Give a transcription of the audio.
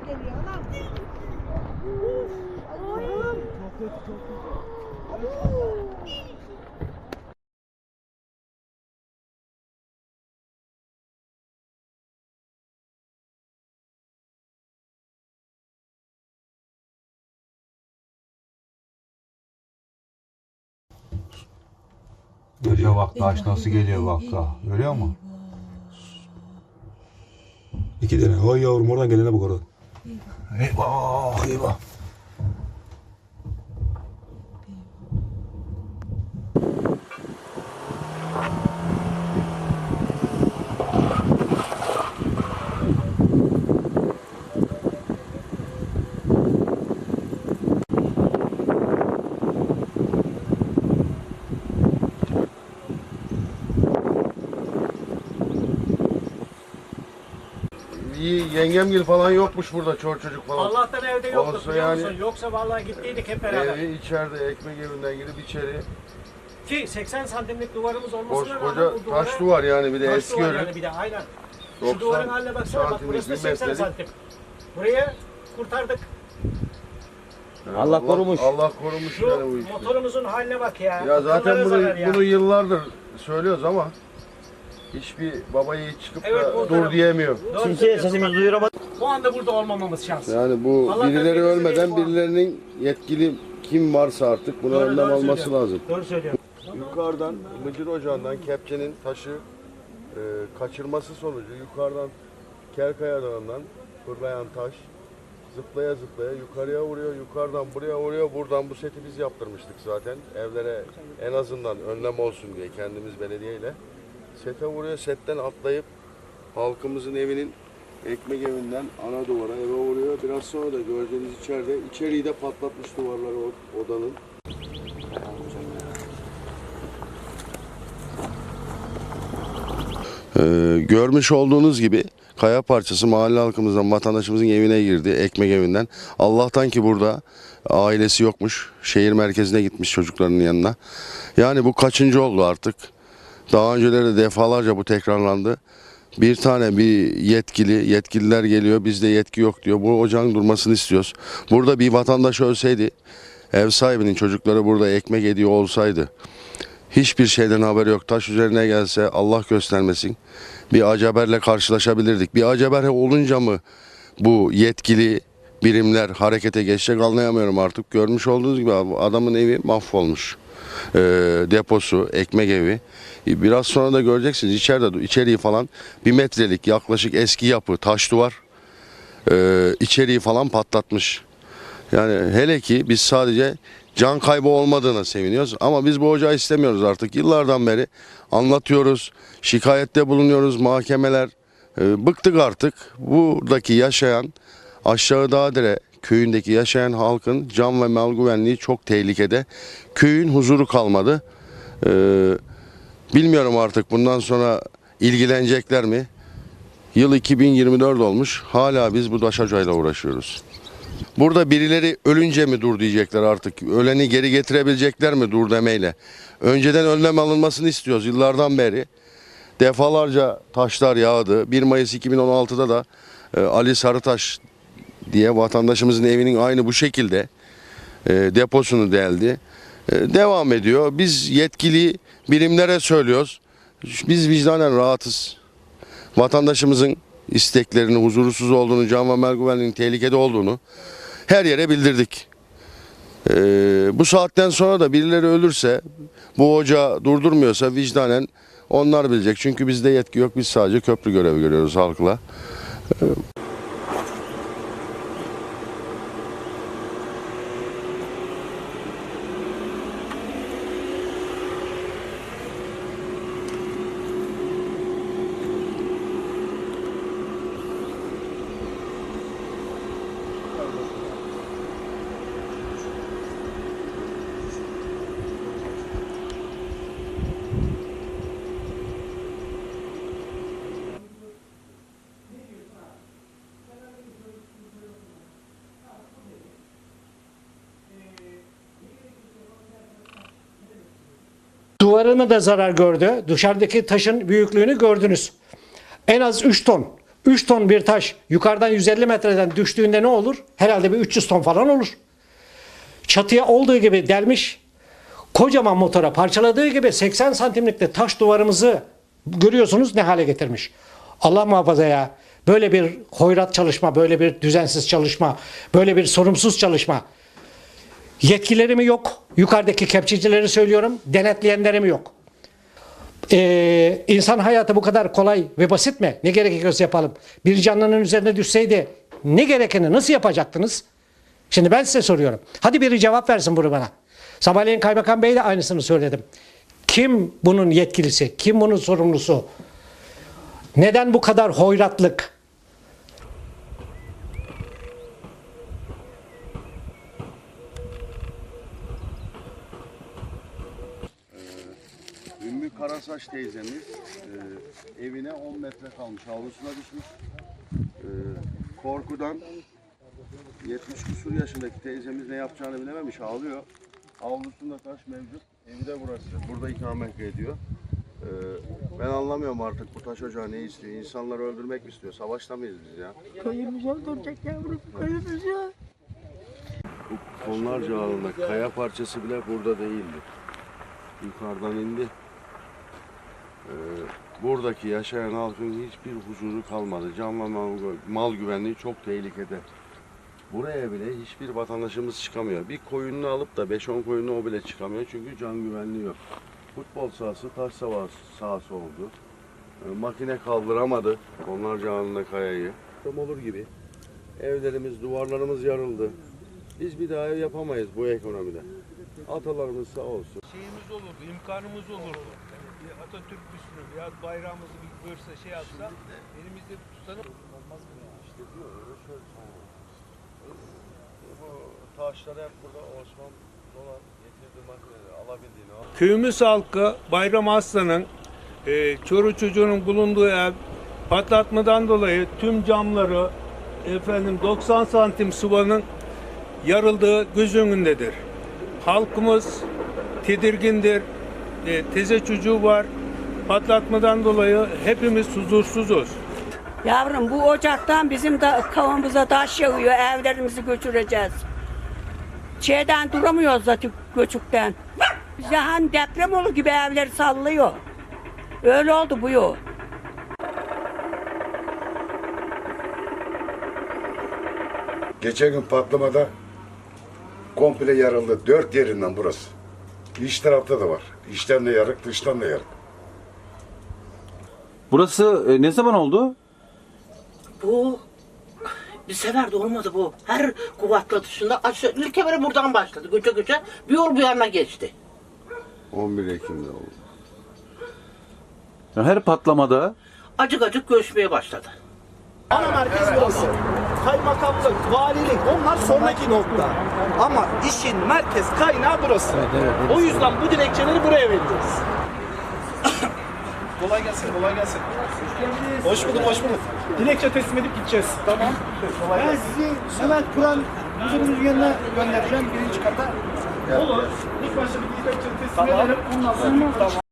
geliyor anam. Uf, Allah'ım. Çok nasıl geliyor bak Görüyor musun? İki tane. Oy yavrum oradan gelene bak oradan. 이봐. 이봐, 이봐. İyi yengemgil falan yokmuş burada çor çocuk falan. Allah'tan evde yoktu Olsa biliyor yani- musun? Yoksa vallahi gittiydik hep beraber. Evi içeride ekmek evinden girip içeri. Ki 80 santimlik duvarımız olmasına rağmen Koskoca bu duvara... taş duvar yani bir de taş eski duvar örü. yani bir de aynen. 90 Şu duvarın haline baksana bak santimlik, burası da bir 80 metrelik. santim. Buraya kurtardık. Yani Allah korumuş. Allah korumuş Şu yani bu işi. motorumuzun haline bak ya. Ya zaten bunu, zarar ya. bunu yıllardır söylüyoruz ama hiçbir baba yiğit çıkıp Evet, da dur taraf- diyemiyor. Söylüyorsun. sesimizi duyuramadık. Bu anda burada olmamamız şans. Yani bu Allah birileri ölmeden birilerinin yetkili kim varsa artık buna Doğru, önlem doğru alması söylüyor. lazım. Doğru söylüyorsun. Yukarıdan Mıcır Ocağı'ndan kepçenin taşı e, kaçırması sonucu yukarıdan Kerkaya Dağı'ndan fırlayan taş zıplaya zıplaya yukarıya vuruyor. Yukarıdan buraya vuruyor. Buradan bu seti biz yaptırmıştık zaten. Evlere en azından önlem olsun diye kendimiz belediyeyle. Sete vuruyor. Setten atlayıp halkımızın evinin ekmek evinden ana duvara eve vuruyor. Biraz sonra da gördüğünüz içeride içeriği de patlatmış duvarları odanın. Ee, görmüş olduğunuz gibi kaya parçası mahalle halkımızdan vatandaşımızın evine girdi ekmek evinden. Allah'tan ki burada ailesi yokmuş. Şehir merkezine gitmiş çocuklarının yanına. Yani bu kaçıncı oldu artık. Daha önceleri de defalarca bu tekrarlandı. Bir tane bir yetkili, yetkililer geliyor bizde yetki yok diyor. Bu ocağın durmasını istiyoruz. Burada bir vatandaş ölseydi, ev sahibinin çocukları burada ekmek ediyor olsaydı, Hiçbir şeyden haberi yok. Taş üzerine gelse Allah göstermesin. Bir acaberle karşılaşabilirdik. Bir acaber olunca mı bu yetkili birimler harekete geçecek anlayamıyorum artık. Görmüş olduğunuz gibi adamın evi mahvolmuş. Ee, deposu, ekmek evi. Biraz sonra da göreceksiniz içeride içeriği falan bir metrelik yaklaşık eski yapı taş duvar ee, içeriği falan patlatmış. Yani hele ki biz sadece can kaybı olmadığına seviniyoruz ama biz bu ocağı istemiyoruz artık. Yıllardan beri anlatıyoruz, şikayette bulunuyoruz, mahkemeler e, bıktık artık. Buradaki yaşayan aşağı Dağdere köyündeki yaşayan halkın can ve mal güvenliği çok tehlikede. Köyün huzuru kalmadı. Ee, bilmiyorum artık bundan sonra ilgilenecekler mi? Yıl 2024 olmuş. Hala biz bu taş ocağıyla uğraşıyoruz. Burada birileri ölünce mi dur diyecekler artık. Öleni geri getirebilecekler mi dur demeyle. Önceden önlem alınmasını istiyoruz yıllardan beri. Defalarca taşlar yağdı. 1 Mayıs 2016'da da e, Ali Sarıtaş diye vatandaşımızın evinin aynı bu şekilde e, deposunu deldi. E, devam ediyor. Biz yetkili birimlere söylüyoruz. Biz vicdanen rahatız. Vatandaşımızın isteklerini, huzursuz olduğunu, can ve mal tehlikede olduğunu her yere bildirdik. Ee, bu saatten sonra da birileri ölürse, bu ocağı durdurmuyorsa vicdanen onlar bilecek. Çünkü bizde yetki yok, biz sadece köprü görevi görüyoruz halkla. Duvarını da zarar gördü. Dışarıdaki taşın büyüklüğünü gördünüz. En az 3 ton. 3 ton bir taş yukarıdan 150 metreden düştüğünde ne olur? Herhalde bir 300 ton falan olur. çatıya olduğu gibi delmiş. Kocaman motora parçaladığı gibi 80 santimlikte taş duvarımızı görüyorsunuz ne hale getirmiş. Allah muhafaza ya. Böyle bir hoyrat çalışma, böyle bir düzensiz çalışma, böyle bir sorumsuz çalışma. Yetkilerim yok. Yukarıdaki kepçecileri söylüyorum. Denetleyenlerim yok. Ee, insan hayatı bu kadar kolay ve basit mi? Ne gerekiyorsa yapalım. Bir canlının üzerine düşseydi ne gerekeni nasıl yapacaktınız? Şimdi ben size soruyorum. Hadi biri cevap versin bunu bana. Sabahleyin Kaymakam Bey de aynısını söyledim. Kim bunun yetkilisi? Kim bunun sorumlusu? Neden bu kadar hoyratlık? Karasaç teyzemiz e, evine 10 metre kalmış. Havlusuna düşmüş. E, korkudan 70 küsur yaşındaki teyzemiz ne yapacağını bilememiş. Ağlıyor. Avlusunda taş mevcut. Evi de burası. Burada ikamet ediyor. E, ben anlamıyorum artık bu taş ocağı ne istiyor? İnsanları öldürmek mi istiyor? Savaşta mıyız biz ya? Köyümüzü öldürecek yavrum, köyümüzü. Bu tonlarca ağında kaya parçası bile burada değildi. Yukarıdan indi. Ee, buradaki yaşayan halkın hiçbir huzuru kalmadı. Can ve mal, mal güvenliği çok tehlikede. Buraya bile hiçbir vatandaşımız çıkamıyor. Bir koyununu alıp da 5-10 koyunu o bile çıkamıyor çünkü can güvenliği yok. Futbol sahası taş sahası, sahası oldu. Ee, makine kaldıramadı onlarca ağında kayayı. Tam olur gibi. Evlerimiz, duvarlarımız yarıldı. Biz bir daha ev yapamayız bu ekonomide. Atalarımız sağ olsun. şeyimiz olurdu, imkanımız olurdu. Bir Atatürk büstünü ya bayrağımızı bir görse şey yapsa elimizde tutanıp olmaz mı ya? İşte diyor öyle şöyle Bu taşları hep burada Osman Dolan getirdi makineleri alabildiğini al. Köyümüz halkı Bayram Aslan'ın e, çoru çocuğunun bulunduğu ev patlatmadan dolayı tüm camları efendim 90 santim sıvanın yarıldığı göz önündedir. Halkımız tedirgindir. E, teze çocuğu var. Patlatmadan dolayı hepimiz huzursuzuz. Yavrum bu ocaktan bizim de kavamıza taş yağıyor, evlerimizi götüreceğiz. Şeyden duramıyoruz zaten göçükten. Bize hani deprem olur gibi evleri sallıyor. Öyle oldu bu yol. Geçen gün patlamada komple yarıldı. Dört yerinden burası. İç tarafta da var. İçten de yarık, dıştan da yarık. Burası e, ne zaman oldu? Bu bir sefer de olmadı bu. Her kuvvetli dışında aşağı, ilk kemeri buradan başladı. Göçe göçe bir yol bu yana geçti. 11 Ekim'de oldu. Her patlamada Acık acık göçmeye başladı. Ana merkez burası. Kaymakamlık, valilik onlar sonraki nokta. Ama işin merkez kaynağı burası. O yüzden bu dilekçeleri buraya veriyoruz. kolay gelsin, kolay gelsin. Hoş bulduk, hoş bulduk. Dilekçe teslim edip gideceğiz. Tamam. ben sizi hemen Kur'an müdürümüzün yanına göndereceğim birinci kata. Olur. İlk başta bir dilekçe teslim edelim. Ondan sonra